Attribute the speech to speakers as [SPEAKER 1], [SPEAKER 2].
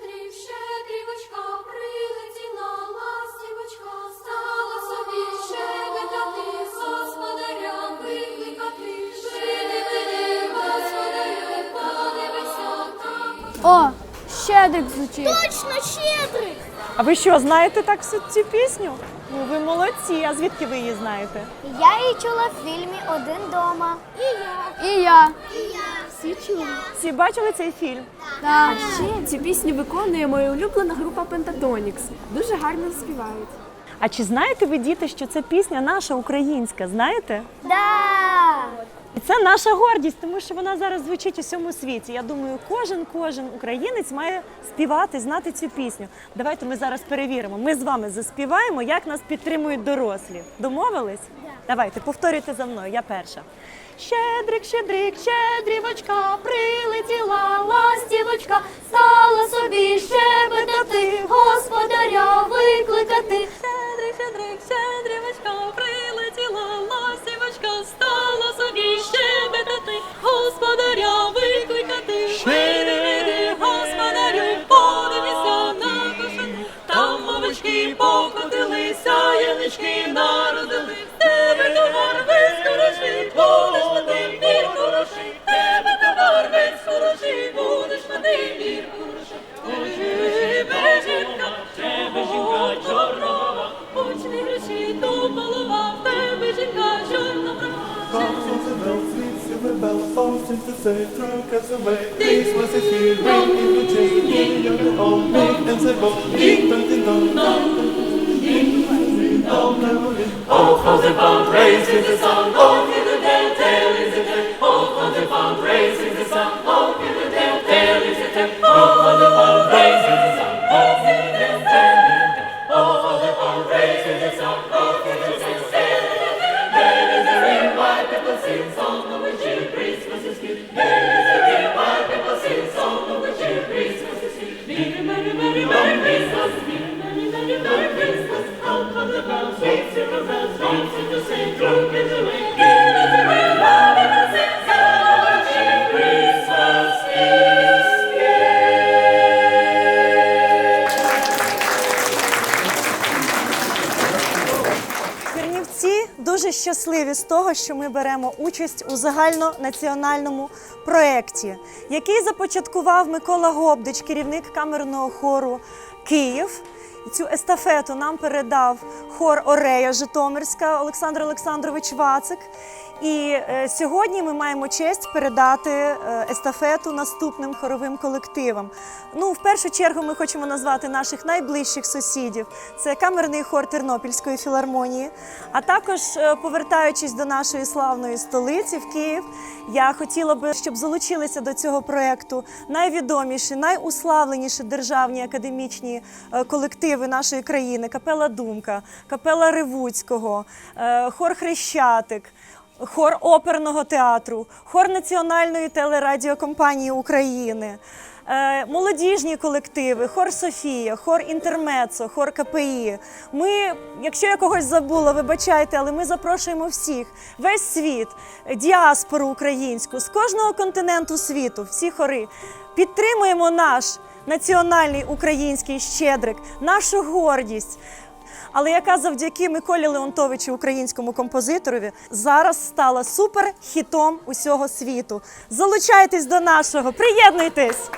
[SPEAKER 1] щедрів, щедрівочка, прилетіла ластівочка, стала собі щебетати, господаря викликати. Мене, подивися.
[SPEAKER 2] О, щедрик звучить.
[SPEAKER 3] Точно щедрик!
[SPEAKER 4] А ви що, знаєте так всю цю пісню? Ну ви молодці. А звідки ви її знаєте?
[SPEAKER 3] Я її чула в фільмі Один дома. І я.
[SPEAKER 2] І я.
[SPEAKER 3] І я.
[SPEAKER 2] Всі чули.
[SPEAKER 4] Всі бачили цей фільм?
[SPEAKER 2] Так.
[SPEAKER 5] Ще цю пісню виконує моя улюблена група Pentatonix. Дуже гарно співають.
[SPEAKER 4] А чи знаєте ви, діти, що це пісня наша українська? Знаєте?
[SPEAKER 3] Да.
[SPEAKER 4] І це наша гордість, тому що вона зараз звучить у всьому світі. Я думаю, кожен кожен українець має співати, знати цю пісню. Давайте ми зараз перевіримо. Ми з вами заспіваємо, як нас підтримують дорослі. Домовились? Давайте, повторюйте за мною. Я перша. Щедрик, щедрик, щедрівочка, прилетіла ластівочка, стала собі щебетати, господаря викликати. Щедрик, щедрик, щедрівочка, прилетіла ластівочка, стала собі щебетати, господаря викликати. Шири, господарю, подивися на кошени, там мовички покотилися, янички народили. Тебе товар весь хороший, будеш на тим мір хороший. Тебе товар весь хороший, будеш на тим мір хороший. Ой, тебе жінка, тебе жінка чорнова, Учні гроші до полова, в тебе жінка.
[SPEAKER 6] Christmas is here, ring in the old, big and ding dong ding dong, dong dong, ding ding dong. Oh, how the oh, tale is the day. Oh, the oh, day. Oh, how the band raises the sun, oh, give the day, tale is the. Oh, how the band raises the sun, oh, give song song.
[SPEAKER 4] Дуже щасливі з того, що ми беремо участь у загальнонаціональному проєкті, який започаткував Микола Гобдич, керівник камерного хору Київ. Цю естафету нам передав хор Орея Житомирська Олександр Олександрович Вацик. І е, сьогодні ми маємо честь передати е, естафету наступним хоровим колективам. Ну, в першу чергу, ми хочемо назвати наших найближчих сусідів. Це камерний хор Тернопільської філармонії. А також, е, повертаючись до нашої славної столиці в Київ, я хотіла би, щоб залучилися до цього проекту найвідоміші, найуславленіші державні академічні колективи нашої країни: Капела Думка, Капела Ревуцького, хор Хрещатик. Хор оперного театру, хор Національної телерадіокомпанії України, е, молодіжні колективи, хор Софія, хор Інтермецо, хор КПІ. Ми, якщо я когось забула, вибачайте, але ми запрошуємо всіх, весь світ, діаспору українську з кожного континенту світу, всі хори. Підтримуємо наш національний український щедрик, нашу гордість але яка завдяки Миколі Леонтовичу, українському композиторові, зараз стала суперхітом усього світу. Залучайтесь до нашого, приєднуйтесь!